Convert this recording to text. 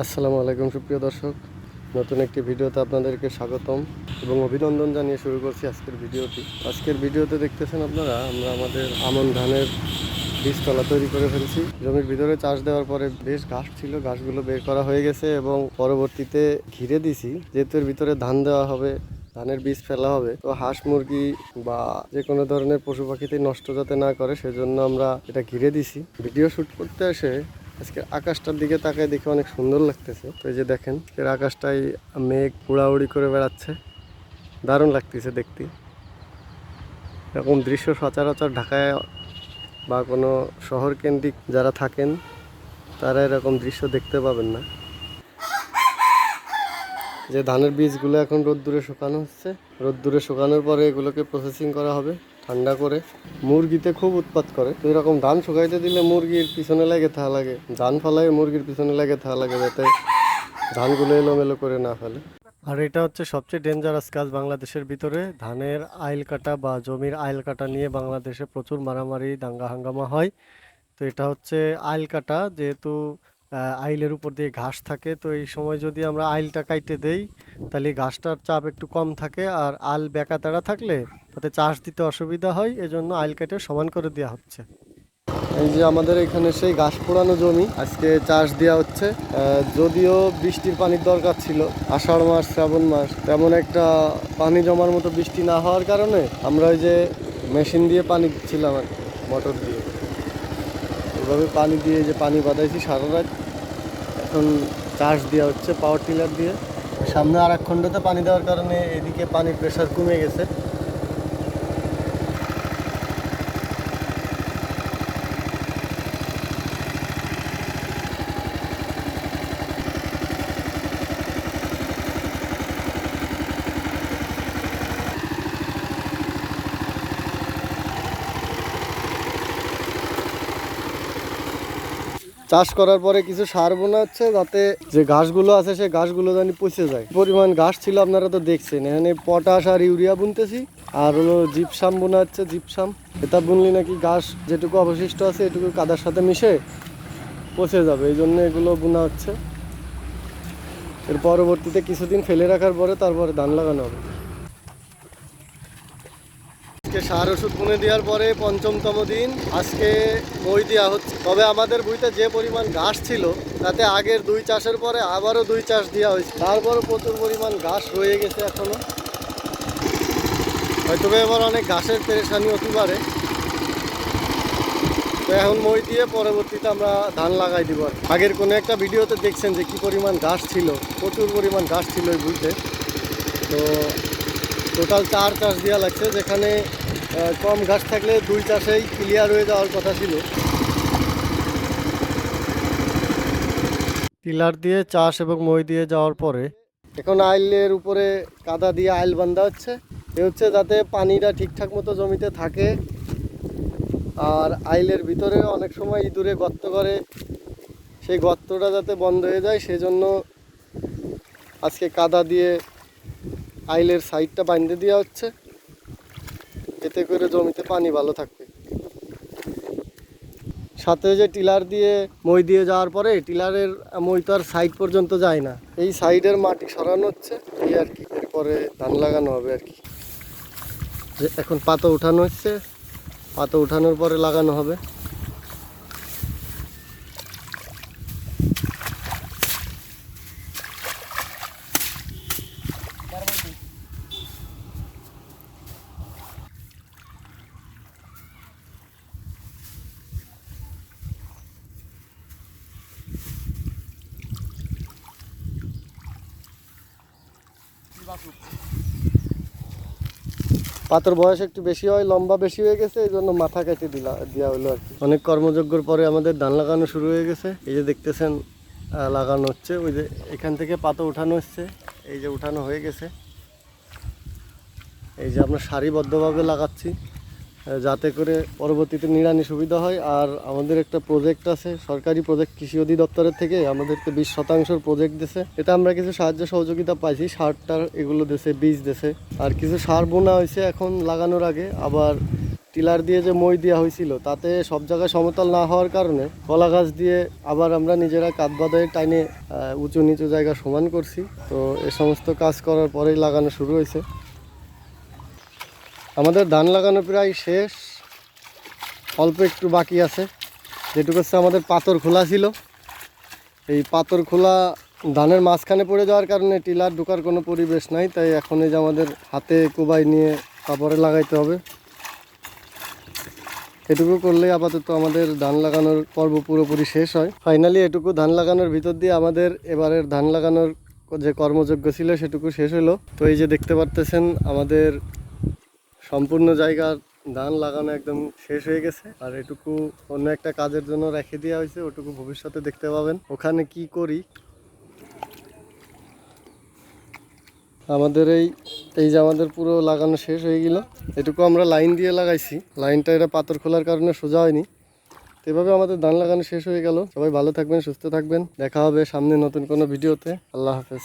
আসসালামু আলাইকুম, সুপ্রিয় দর্শক। নতুন একটি ভিডিওতে আপনাদেরকে স্বাগতম এবং অভিনন্দন জানিয়ে শুরু করছি আজকের ভিডিওটি। আজকের ভিডিওতে দেখতেছেন আপনারা, আমরা আমাদের আমন ধানের বীজতলা তৈরি করে ফেলছি। জমির ভিতরে চাষ দেওয়ার পরে বেশ ঘাস ছিল, ঘাসগুলো বের করা হয়ে গেছে এবং পরবর্তীতে ঘিরে দিছি। যেহেতু এর ভিতরে ধান দেওয়া হবে, ধানের বীজ ফেলা হবে, তো হাঁস মুরগি বা যে কোনো ধরনের পশু পাখিতে নষ্ট যাতে না করে, সেজন্য আমরা এটা ঘিরে দিছি। ভিডিও শ্যুট করতে এসে আজকে আকাশটার দিকে তাকায় দেখে অনেক সুন্দর লাগতেছে। তো এই যে দেখেন, এর আকাশটাই মেঘ উড়াউড়ি করে বেড়াচ্ছে। দারুণ লাগতেছে দেখতে। এরকম দৃশ্য সচরাচর ঢাকায় বা কোনো শহর কেন্দ্রিক যারা থাকেন, তারা এরকম দৃশ্য দেখতে পাবেন না। যে ধানের বীজগুলো এখন রোদ্দুরে শুকানো হচ্ছে, রোদ্দুরে শুকানোর পরে এগুলোকে প্রসেসিং করা হবে। ঠান্ডা করে, মুরগিতে খুব উৎপাত করে। তো এরকম ধান শুকাইতে দিলে মুরগির পিছনে লাগে থা লাগে। ধান ফালাই মুরগির পিছনে লাগে থা লাগে যাতে ধানগুলো এলোমেলো করে না ফেলে। আর এটা হচ্ছে সবচেয়ে ডেঞ্জারাস কাজ বাংলাদেশের ভিতরে। ধানের আইল কাটা বা জমির আইল কাটা নিয়ে বাংলাদেশে প্রচুর মারামারি, দাঙ্গা হাঙ্গামা হয়। তো এটা হচ্ছে আইল কাটা, যেহেতু আইলের উপর দিয়ে ঘাস থাকে। তো এই সময় যদি আমরা আইলটা কাইটে দেই, তাহলে ঘাসটার চাপ একটু কম থাকে আর আল বেঁকা তেড়া থাকলে তাতে চাষ দিতে অসুবিধা হয়। এজন্য আইল কেটে সমান করে দেওয়া হচ্ছে। এই যে আমাদের এখানে সেই ঘাস পোড়ানো জমি, আজকে চাষ দেওয়া হচ্ছে। যদিও বৃষ্টির পানির দরকার ছিল, আষাঢ় মাস, শ্রাবণ মাস, তেমন একটা পানি জমার মতো বৃষ্টি না হওয়ার কারণে আমরা ওই যে মেশিন দিয়ে পানি দিচ্ছিলাম মোটর দিয়ে। এভাবে পানি দিয়ে যে পানি বাঁধাইছি সারা রাত, এখন চাষ দেওয়া হচ্ছে পাওয়ার টিলার দিয়ে। সামনে আর এক খণ্ডতে পানি দেওয়ার কারণে এদিকে পানির প্রেশার কমে গেছে। চাষ করার পরে কিছু সার বোনা হচ্ছে যাতে যে ঘাসগুলো আছে, সেই ঘাসগুলো জানি পচে যায়। পরিমাণ ঘাস ছিল আপনারা তো দেখছেন। এখানে পটাশ আর ইউরিয়া বুনতেছি, আর হলো জিপসাম বোনা হচ্ছে জিপসাম। এটা বুনলি নাকি ঘাস যেটুকু অবশিষ্ট আছে, এটুকু কাদার সাথে মিশে পচে যাবে। এই জন্য এগুলো বোনা হচ্ছে এর পরবর্তীতে কিছুদিন ফেলে রাখার পরে তারপরে ধান লাগানো হবে। সার ওষুধ বুনে দেওয়ার পরে পঞ্চমতম দিন। আজকে মই দেওয়া হচ্ছে। তবে আমাদের বইতে যে পরিমাণ ঘাস ছিল, তাতে আগের দুই চাষের পরে আবারও দুই চাষ দেওয়া হয়েছে। তারপরও প্রচুর পরিমাণ ঘাস রয়ে গেছে এখনও হয়তো এবার অনেক ঘাসের পেরেশানি হতে পারে। তো এখন মই দিয়ে পরবর্তীতে আমরা ধান লাগাই দিব আর আগের কোনো একটা ভিডিওতে দেখছেন যে কি পরিমাণ ঘাস ছিল, প্রচুর পরিমাণ ঘাস ছিল ওই বুঝতে তো টোটাল চার চাষ দেওয়া লাগছে, যেখানে কম ঘাস থাকলে দুই চাষেই ক্লিয়ার হয়ে যাওয়ার কথা ছিল। টিলার দিয়ে চাষ এবং মই দিয়ে যাওয়ার পরে এখন আইলের উপরে কাদা দিয়ে আইল বান্ধা হচ্ছে। এ হচ্ছে যাতে পানিটা ঠিকঠাক মতো জমিতে থাকে। আর আইলের ভিতরে অনেক সময় ইঁদুরে গর্ত করে। সেই গর্তটা যাতে বন্ধ হয়ে যায় সেজন্য আজকে কাদা দিয়ে আইলের সাইডটা বাঁধতে দেওয়া হচ্ছে। এতে করে জমিতে পানি ভালো থাকবে। সাথে যে টিলার দিয়ে মই দিয়ে যাওয়ার পরে টিলারের মই তো আর সাইড পর্যন্ত যায় না। এই সাইডের মাটি সরানো হচ্ছে এই আর কি এরপরে ধান লাগানো হবে আর কি। যে এখন পাতা উঠানো হচ্ছে, পাতা উঠানোর পরে লাগানো হবে। পাতার বয়স একটু বেশি হয়, লম্বা বেশি হয়ে গেছে, এই জন্য মাথা কেটে দিলা দেওয়া হলো আর কি। অনেক কর্মযজ্ঞর পরে আমাদের ধান লাগানো শুরু হয়ে গেছে। এই যে দেখতেছেন লাগানো হচ্ছে, ওই যে এখান থেকে পাতা উঠানো হচ্ছে, এই যে উঠানো হয়ে গেছে। এই যে আমরা সারিবদ্ধভাবে লাগাচ্ছি। যাতে করে পরবর্তীতে নিড়ানি সুবিধা হয়। আর আমাদের একটা প্রজেক্ট আছে, সরকারি প্রজেক্ট কৃষি অধিদপ্তরের থেকে, আমাদেরকে বিশ শতাংশের প্রজেক্ট দিছে। এটা আমরা কিছু সাহায্য সহযোগিতা পাইছি সার টার এগুলো দেশে বীজ দেশে আর কিছু সার বোনা হয়েছে এখন লাগানোর আগে। আবার টিলার দিয়ে যে মই দেওয়া হয়েছিল, তাতে সব জায়গায় সমতল না হওয়ার কারণে কলা গাছ দিয়ে আবার আমরা নিজেরা কাঠ বাদায় টাইনে উঁচু নিচু জায়গা সমান করছি। তো এ সমস্ত কাজ করার পরেই লাগানো শুরু হয়েছে। আমাদের ধান লাগানো প্রায় শেষ। অল্প একটু বাকি আছে। যেটুকু হচ্ছে আমাদের পাথর খোলা ছিল। এই পাথর খোলা ধানের মাঝখানে পড়ে যাওয়ার কারণে টিলার ঢোকার কোনো পরিবেশ নাই, তাই এখন এই যে আমাদের হাতে কোবাই নিয়ে তারপরে লাগাইতে হবে। এটুকু করলে আপাতত আমাদের ধান লাগানোর পর্ব পুরোপুরি শেষ হয়। ফাইনালি এটুকু ধান লাগানোর ভিতর দিয়ে আমাদের এবারের ধান লাগানোর যে কর্মযোগ্য ছিল, সেটুকু শেষ হলো। তো এই যে দেখতে পারতেছেন, আমাদের সম্পূর্ণ জায়গার ধান লাগানো একদম শেষ হয়ে গেছে। আর এটুকু অন্য একটা কাজের জন্য রেখে দেওয়া হয়েছে, ওটুকু ভবিষ্যতে দেখতে পাবেন। ওখানে কি করি? আমাদের এই এই যে আমাদের পুরো লাগানো শেষ হয়ে গেল। এটুকু আমরা লাইন দিয়ে লাগাইছি। লাইনটা এটা পাথর খোলার কারণে সোজা হয়নি। এভাবে আমাদের ধান লাগানো শেষ হয়ে গেল। সবাই ভালো থাকবেন, সুস্থ থাকবেন। দেখা হবে সামনে নতুন কোনো ভিডিওতে। আল্লাহ হাফেজ।